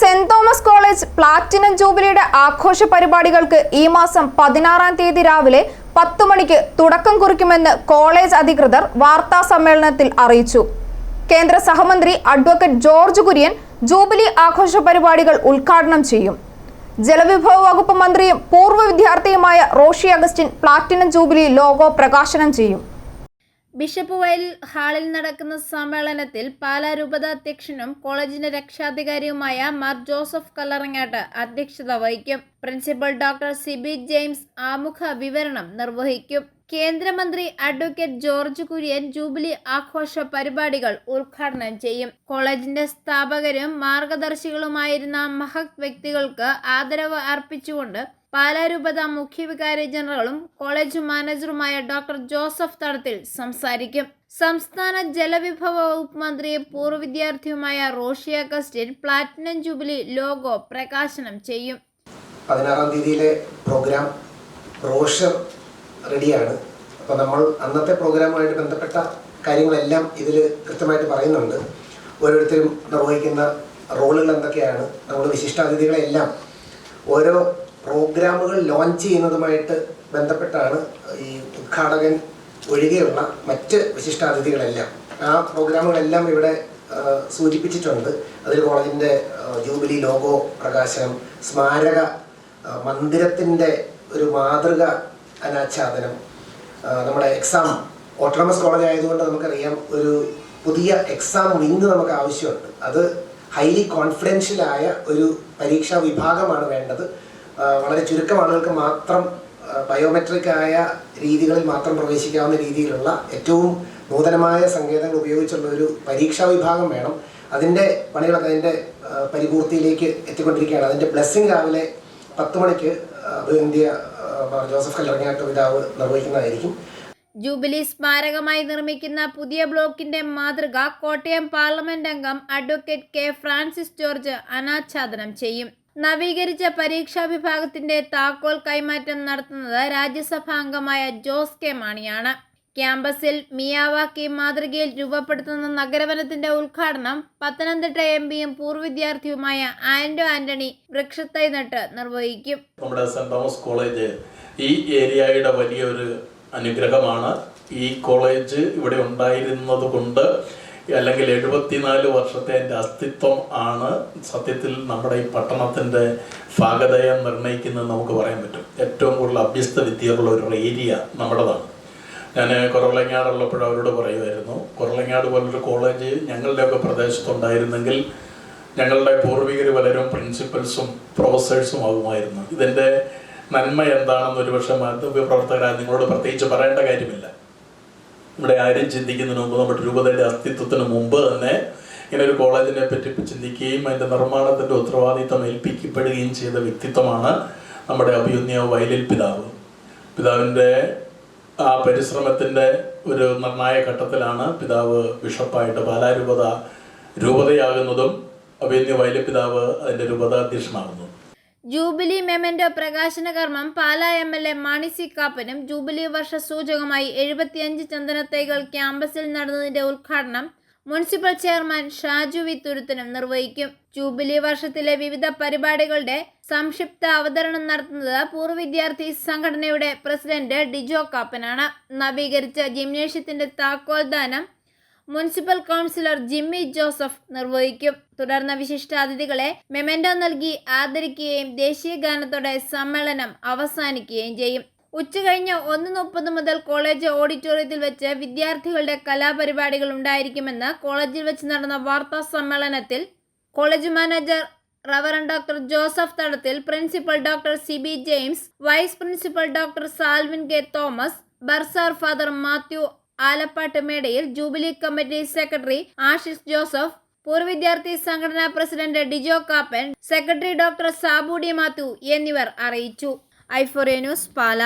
Saint Thomas college platinum ജൂബിലിയുടെ ആഘോഷ പരിപാടികൾക്ക് ഈ മാസം പതിനാറാം തീയതി രാവിലെ പത്ത് മണിക്ക് തുടക്കം കുറിക്കുമെന്ന് കോളേജ് അധികൃതർ വാർത്താ സമ്മേളനത്തിൽ അറിയിച്ചു. കേന്ദ്ര സഹമന്ത്രി അഡ്വക്കേറ്റ് ജോർജ് കുര്യൻ ജൂബിലി ആഘോഷ പരിപാടികൾ ഉദ്ഘാടനം ചെയ്യും. ജലവിഭവ വകുപ്പ് മന്ത്രിയും പൂർവ വിദ്യാർത്ഥിയുമായ Roshy Augustine platinum jubilee logo പ്രകാശനം ചെയ്യും. ബിഷപ്പ് വയൽ ഹാളിൽ നടക്കുന്ന സമ്മേളനത്തിൽ പാലാ രൂപത അധ്യക്ഷനും കോളേജിന്റെ രക്ഷാധികാരിയുമായ മാർ ജോസഫ് കല്ലറങ്ങാട്ട് അധ്യക്ഷത വഹിക്കും. പ്രിൻസിപ്പൽ ഡോക്ടർ സിബി ജെയിംസ് ആമുഖ വിവരണം നിർവഹിക്കും. കേന്ദ്രമന്ത്രി അഡ്വക്കേറ്റ് ജോർജ് കുര്യൻ ജൂബിലി ആഘോഷ പരിപാടികൾ ഉദ്ഘാടനം ചെയ്യും. കോളേജിന്റെ സ്ഥാപകരും മാർഗദർശികളുമായിരുന്ന മഹത് വ്യക്തികൾക്ക് ആദരവ് അർപ്പിച്ചുകൊണ്ട് പാലാരൂപത മുഖ്യവികാരി ജനറലും കോളേജ് മാനേജറുമായ ഡോക്ടർ ജോസഫ് തടത്തിൽ സംസാരിക്കും. സംസ്ഥാന ജലവിഭവ വകുപ്പ് മന്ത്രി പൂർവ വിദ്യാർത്ഥിയുമായ Roshy Augustine platinum jubilee logo പ്രകാശനം ചെയ്യും. പതിനാറാം തീയതിയിലെ പ്രോഗ്രാം റോഷർ റെഡിയാണ്. അപ്പോൾ നമ്മൾ അന്നത്തെ പ്രോഗ്രാമുമായിട്ട് ബന്ധപ്പെട്ട കാര്യങ്ങളെല്ലാം ഇതിൽ കൃത്യമായിട്ട് പറയുന്നുണ്ട്. ഓരോരുത്തരും നിർവഹിക്കുന്ന റോളുകൾ എന്തൊക്കെയാണ്? നമ്മുടെ വിശിഷ്ടാതിഥികളെല്ലാം ഓരോ പ്രോഗ്രാമുകൾ ലോഞ്ച് ചെയ്യുന്നതുമായിട്ട് ബന്ധപ്പെട്ടാണ് ഈ ഉദ്ഘാടകൻ ഒഴികെയുള്ള മറ്റ് വിശിഷ്ടാതിഥികളെല്ലാം. ആ പ്രോഗ്രാമുകളെല്ലാം ഇവിടെ സൂചിപ്പിച്ചിട്ടുണ്ട്. അതിൽ കോളേജിന്റെ ജൂബിലി ലോഗോ പ്രകാശനം സ്മാരക മന്ദിരത്തിന്റെ ഒരു മാതൃക അനാച്ഛാദനം നമ്മുടെ എക്സാം ഓട്ടോണമസ് കോളേജ് ആയതുകൊണ്ട് നമുക്കറിയാം ഒരു പുതിയ എക്സാം വിങ് നമുക്ക് ആവശ്യമുണ്ട്. അത് ഹൈലി കോൺഫിഡൻഷ്യലായ ഒരു പരീക്ഷാ വിഭാഗമാണ് വേണ്ടത്. വളരെ ചുരുക്കം ആളുകൾക്ക് മാത്രം ബയോമെട്രിക് ആയ രീതികളിൽ മാത്രം പ്രവേശിക്കാവുന്ന രീതിയിലുള്ള ഏറ്റവും നൂതനമായ സങ്കേതങ്ങൾ ഉപയോഗിച്ചുള്ള ഒരു പരീക്ഷാ വിഭാഗം വേണം. അതിന്റെ പണികളൊക്കെ അതിന്റെ പരിപൂർത്തിയിലേക്ക് എത്തിക്കൊണ്ടിരിക്കുകയാണ്. അതിന്റെ ബ്ലെസ്സിങ് രാവിലെ പത്ത് മണിക്ക് അഭിനന്ദിയ ജോസഫ് കല്ലറങ്ങാട്ട് പിതാവ് നിർവഹിക്കുന്നതായിരിക്കും. ജൂബിലി സ്മാരകമായി നിർമ്മിക്കുന്ന പുതിയ ബ്ലോക്കിന്റെ മാതൃക കോട്ടയം പാർലമെന്റ് അംഗം അഡ്വക്കേറ്റ് കെ ഫ്രാൻസിസ് ജോർജ് അനാച്ഛാദനം ചെയ്യും. നവീകരിച്ച പരീക്ഷാ വിഭാഗത്തിന്റെ താക്കോൽ കൈമാറ്റം നടത്തുന്നത് രാജ്യസഭാ അംഗമായ ജോസ് കെ മാണിയാണ്. ക്യാമ്പസിൽ മിയാവാക്കി മാതൃകയിൽ രൂപപ്പെടുത്തുന്ന നഗരവനത്തിന്റെ ഉദ്ഘാടനം പത്തനംതിട്ട എം പിയും പൂർവ വിദ്യാർത്ഥിയുമായ ആന്റോ ആന്റണി വൃക്ഷത്തൈ നട്ട് നിർവഹിക്കും. നമ്മുടെ സെന്റ് തോമസ് കോളേജ് ഈ ഏരിയയുടെ വലിയൊരു അനുഗ്രഹമാണ്. ഈ കോളേജ് ഇവിടെ ഉണ്ടായിരുന്നത് കൊണ്ട് അല്ലെങ്കിൽ എഴുപത്തിനാല് വർഷത്തെ എന്റെ അസ്തിത്വം ആണ് സത്യത്തിൽ നമ്മുടെ ഈ പട്ടണത്തിന്റെ ഭാഗതയെ നിർണയിക്കുന്നത് നമുക്ക് പറയാൻ പറ്റും. ഏറ്റവും കൂടുതൽ അഭ്യസ്ത വിദ്യകളുള്ള ഒരു ഏരിയ നമ്മുടേതാണ്. ഞാൻ കുറവലങ്ങാടുള്ളപ്പോൾ അവരോട് പറയുമായിരുന്നു കുറവലങ്ങാട് പോലൊരു കോളേജ് ഞങ്ങളുടെയൊക്കെ പ്രദേശത്തുണ്ടായിരുന്നെങ്കിൽ ഞങ്ങളുടെ പൂർവികർ പലരും പ്രിൻസിപ്പൽസും പ്രൊഫസേഴ്സും ആകുമായിരുന്നു. ഇതിന്റെ നന്മ എന്താണെന്ന് ഒരുപക്ഷെ മാധ്യമ പ്രവർത്തകരായ നിങ്ങളോട് പ്രത്യേകിച്ച് പറയേണ്ട കാര്യമില്ല. ഇവിടെ ആരും ചിന്തിക്കുന്നതിന് മുമ്പ് നമ്മുടെ രൂപതയുടെ അസ്തിത്വത്തിന് മുമ്പ് തന്നെ ഇങ്ങനെ ഒരു കോളേജിനെ പറ്റി ചിന്തിക്കുകയും അതിന്റെ നിർമ്മാണത്തിന്റെ ഉത്തരവാദിത്തം ഏൽപ്പിക്കപ്പെടുകയും ചെയ്ത വ്യക്തിത്വമാണ് നമ്മുടെ അഭിയുന്യ വയലിൽ പിതാവ്. പിതാവിന്റെ ആ പരിശ്രമത്തിന്റെ ഒരു നിർണായ ഘട്ടത്തിലാണ് പിതാവ് ബിഷപ്പായിട്ട് ബാലാരൂപത രൂപതയാകുന്നതും അഭിയുന്യ വയലിൽ പിതാവ് അതിന്റെ രൂപതാധ്യക്ഷനാകുന്നതും ജൂബിലി മെമന്റോ പ്രകാശന കർമ്മം Pala M L A Mani C കാപ്പനും jubilee വർഷ സൂചകമായി എഴുപത്തിയഞ്ച് ചന്ദനത്തൈകൾ ക്യാമ്പസിൽ നടന്നതിന്റെ ഉദ്ഘാടനം മുനിസിപ്പൽ ചെയർമാൻ ഷാജു വി തുരുത്തനും നിർവഹിക്കും. ജൂബിലി വർഷത്തിലെ വിവിധ പരിപാടികളുടെ സംക്ഷിപ്ത അവതരണം നടത്തുന്നത് പൂർവ വിദ്യാർത്ഥി സംഘടനയുടെ പ്രസിഡന്റ് ഡിജോ കാപ്പനാണ്. നവീകരിച്ച ജിംനേഷ്യത്തിന്റെ താക്കോൽദാനം മുനിസിപ്പൽ കൗൺസിലർ ജിമ്മി ജോസഫ് നിർവഹിക്കും. തുടർന്ന് വിശിഷ്ടാതിഥികളെ മെമെന്റോ നൽകി ആദരിക്കുകയും ദേശീയ ഗാനത്തോടെ സമ്മേളനം അവസാനിക്കുകയും ചെയ്യും. ഉച്ചകഴിഞ്ഞ് ഒന്ന് മുപ്പത് മുതൽ കോളേജ് ഓഡിറ്റോറിയത്തിൽ വെച്ച് വിദ്യാർത്ഥികളുടെ കലാപരിപാടികൾ ഉണ്ടായിരിക്കുമെന്ന് കോളേജിൽ വെച്ച് നടന്ന വാർത്താ സമ്മേളനത്തിൽ college manager reverend doctor Joseph Thadathil principal doctor Siby James vice principal doctor Salvin K Thomas bursar father Mathew Alappatt Medayil jubilee committee secretary Ashish Joseph പൂർവ വിദ്യാർത്ഥി സംഘടനാ president Dijo Kappan secretary doctor Sabu D Mathew എന്നിവർ അറിയിച്ചു. ഐഫോറിയ news പാല.